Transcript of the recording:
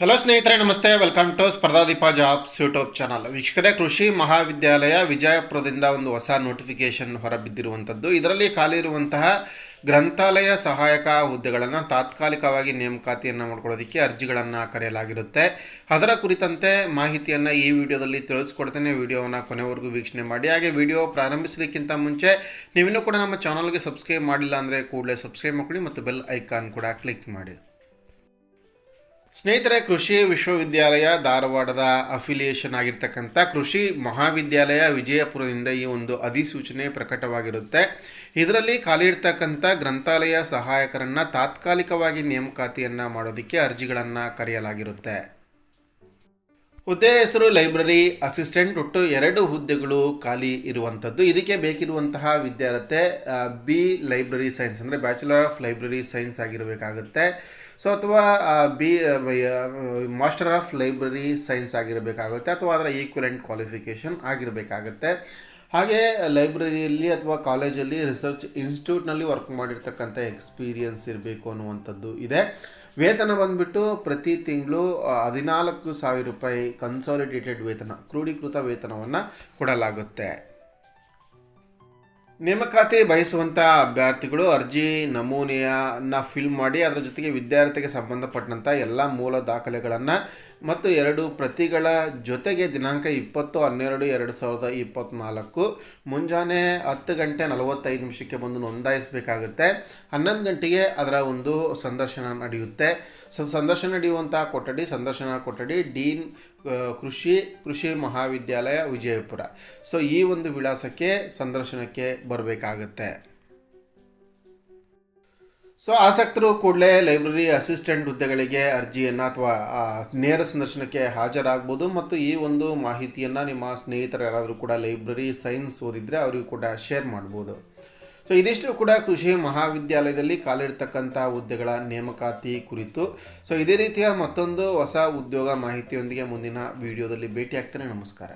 Hello ಸ್ನೇಹಿತರೆ, ನಮಸ್ತೆ. Welcome to Spardhadeepa jobs YouTube channel ವೀಕ್ಷಕರೇ, ಕೃಷಿ ಮಹಾವಿದ್ಯಾಲಯ ವಿಜಯಪುರದಿಂದ ಒಂದು ಹೊಸ ನೋಟಿಫಿಕೇಶನ್ ಹೊರಬಿದ್ದಿರುವಂಥದ್ದು. ಇದರಲ್ಲಿ ಖಾಲಿ ಇರುವಂತಹ ಗ್ರಂಥಾಲಯ ಸಹಾಯಕ ಹುದ್ದೆಗಳನ್ನು ತಾತ್ಕಾಲಿಕವಾಗಿ ನೇಮಕಾತಿಯನ್ನು ಮಾಡ್ಕೊಳ್ಳೋದಕ್ಕೆ ಅರ್ಜಿಗಳನ್ನು ಕರೆಯಲಾಗಿರುತ್ತೆ. ಅದರ ಕುರಿತಂತೆ ಮಾಹಿತಿಯನ್ನು ಈ ವಿಡಿಯೋದಲ್ಲಿ ತಿಳಿಸ್ಕೊಡ್ತೇನೆ. ವಿಡಿಯೋವನ್ನು ಕೊನೆವರೆಗೂ ವೀಕ್ಷಣೆ ಮಾಡಿ. ಹಾಗೆ ವಿಡಿಯೋ ಪ್ರಾರಂಭಿಸೋದಕ್ಕಿಂತ ಮುಂಚೆ ನೀವಿನ್ನೂ ಕೂಡ ನಮ್ಮ ಚಾನಲ್ಗೆ ಸಬ್ಸ್ಕ್ರೈಬ್ ಮಾಡಿಲ್ಲ ಅಂದರೆ ಕೂಡಲೇ ಸಬ್ಸ್ಕ್ರೈಬ್ ಮಾಡ್ಕೊಳ್ಳಿ ಮತ್ತು ಬೆಲ್ ಐಕಾನ್ ಕೂಡ ಕ್ಲಿಕ್ ಮಾಡಿ. ಸ್ನೇಹಿತರೆ, ಕೃಷಿ ವಿಶ್ವವಿದ್ಯಾಲಯ ಧಾರವಾಡದ ಅಫಿಲಿಯೇಷನ್ ಆಗಿರ್ತಕ್ಕಂಥ ಕೃಷಿ ಮಹಾವಿದ್ಯಾಲಯ ವಿಜಯಪುರದಿಂದ ಈ ಒಂದು ಅಧಿಸೂಚನೆ ಪ್ರಕಟವಾಗಿರುತ್ತೆ. ಇದರಲ್ಲಿ ಖಾಲಿ ಇರ್ತಕ್ಕಂಥ ಗ್ರಂಥಾಲಯ ಸಹಾಯಕರನ್ನು ತಾತ್ಕಾಲಿಕವಾಗಿ ನೇಮಕಾತಿಯನ್ನು ಮಾಡೋದಕ್ಕೆ ಅರ್ಜಿಗಳನ್ನು ಕರೆಯಲಾಗಿರುತ್ತೆ. ಹುದ್ದೆ ಹೆಸರು, ಲೈಬ್ರರಿ, ಅಸಿಸ್ಟೆಂಟ್ ಒಟ್ಟು ಎರಡು ಹುದ್ದೆಗಳು ಖಾಲಿ ಇರುವಂಥದ್ದು. ಇದಕ್ಕೆ ಬೇಕಿರುವಂತಹ ವಿದ್ಯಾರ್ಥಿ ಬಿ, ಲೈಬ್ರರಿ ಸೈನ್ಸ್, ಅಂದರೆ ಬ್ಯಾಚುಲರ್ ಆಫ್ ಲೈಬ್ರರಿ ಸೈನ್ಸ್ ಆಗಿರಬೇಕಾಗುತ್ತೆ. ಸೊ, ಅಥವಾ B master of library science ಆಗಿರಬೇಕಾಗುತ್ತೆ, ಅಥವಾ ಅದರ ಈಕ್ವಲೆಂಟ್ ಕ್ವಾಲಿಫಿಕೇಷನ್ ಆಗಿರಬೇಕಾಗುತ್ತೆ. ಹಾಗೆ, ಲೈಬ್ರರಿಯಲ್ಲಿ ಅಥವಾ ಕಾಲೇಜಲ್ಲಿ ರಿಸರ್ಚ್ ಇನ್ಸ್ಟಿಟ್ಯೂಟ್ನಲ್ಲಿ ವರ್ಕ್ ಮಾಡಿರ್ತಕ್ಕಂಥ ಎಕ್ಸ್ಪೀರಿಯನ್ಸ್ ಇರಬೇಕು ಅನ್ನುವಂಥದ್ದು ಇದೆ. ವೇತನ ಬಂದ್ಬಿಟ್ಟು ಪ್ರತಿ ತಿಂಗಳು ಹದಿನಾಲ್ಕು ಸಾವಿರ ರೂಪಾಯಿ ಕನ್ಸಾಲಿಡೇಟೆಡ್ ವೇತನ ಕ್ರೋಢೀಕೃತ ವೇತನವನ್ನು ಕೊಡಲಾಗುತ್ತೆ. ನೇಮಕಾತಿ ಬಯಸುವಂಥ ಅಭ್ಯರ್ಥಿಗಳು ಅರ್ಜಿ ನಮೂನೆಯನ್ನು ಫಿಲ್ ಮಾಡಿ, ಅದರ ಜೊತೆಗೆ ವಿದ್ಯಾರ್ಥಿಗೆ ಸಂಬಂಧಪಟ್ಟಂಥ ಎಲ್ಲ ಮೂಲ ದಾಖಲೆಗಳನ್ನು ಮತ್ತು ಎರಡು ಪ್ರತಿಗಳ ಜೊತೆಗೆ ದಿನಾಂಕ ಇಪ್ಪತ್ತು, ಹನ್ನೆರಡು, ಎರಡು ಸಾವಿರದ ಇಪ್ಪತ್ತ್ನಾಲ್ಕು ಮುಂಜಾನೆ ಹತ್ತು ಗಂಟೆ ನಲವತ್ತೈದು ನಿಮಿಷಕ್ಕೆ ಬಂದು ನೋಂದಾಯಿಸಬೇಕಾಗುತ್ತೆ. ಹನ್ನೊಂದು ಗಂಟೆಗೆ ಅದರ ಒಂದು ಸಂದರ್ಶನ ನಡೆಯುತ್ತೆ. ಸೊ ಸಂದರ್ಶನ ನಡೆಯುವಂಥ ಕೊಠಡಿ, ಸಂದರ್ಶನ ಕೊಠಡಿ, ಡೀನ್ ಕೃಷಿ ಕೃಷಿ ಮಹಾವಿದ್ಯಾಲಯ ವಿಜಯಪುರ. ಸೊ ಈ ಒಂದು ವಿಳಾಸಕ್ಕೆ ಸಂದರ್ಶನಕ್ಕೆ ಬರಬೇಕಾಗತ್ತೆ. ಸೊ ಆಸಕ್ತರು ಕೂಡಲೇ ಲೈಬ್ರರಿ ಅಸಿಸ್ಟೆಂಟ್ ಹುದ್ದೆಗಳಿಗೆ ಅರ್ಜಿಯನ್ನು ಅಥವಾ ನೇರ ಸಂದರ್ಶನಕ್ಕೆ ಹಾಜರಾಗ್ಬೋದು ಮತ್ತು ಈ ಒಂದು ಮಾಹಿತಿಯನ್ನು ನಿಮ್ಮ ಸ್ನೇಹಿತರು ಯಾರಾದರೂ ಕೂಡ ಲೈಬ್ರರಿ ಸೈನ್ಸ್ ಓದಿದರೆ ಅವರಿಗೂ ಕೂಡ ಶೇರ್ ಮಾಡ್ಬೋದು. ಸೊ ಇದಿಷ್ಟು ಕೂಡ ಕೃಷಿ ಮಹಾವಿದ್ಯಾಲಯದಲ್ಲಿ ಕಾಲಿಡ್ತಕ್ಕಂಥ ಹುದ್ದೆಗಳ ನೇಮಕಾತಿ ಕುರಿತು. ಸೊ ಇದೇ ರೀತಿಯ ಮತ್ತೊಂದು ಹೊಸ ಉದ್ಯೋಗ ಮಾಹಿತಿಯೊಂದಿಗೆ ಮುಂದಿನ ವಿಡಿಯೋದಲ್ಲಿ ಭೇಟಿಯಾಗ್ತೇನೆ. ನಮಸ್ಕಾರ.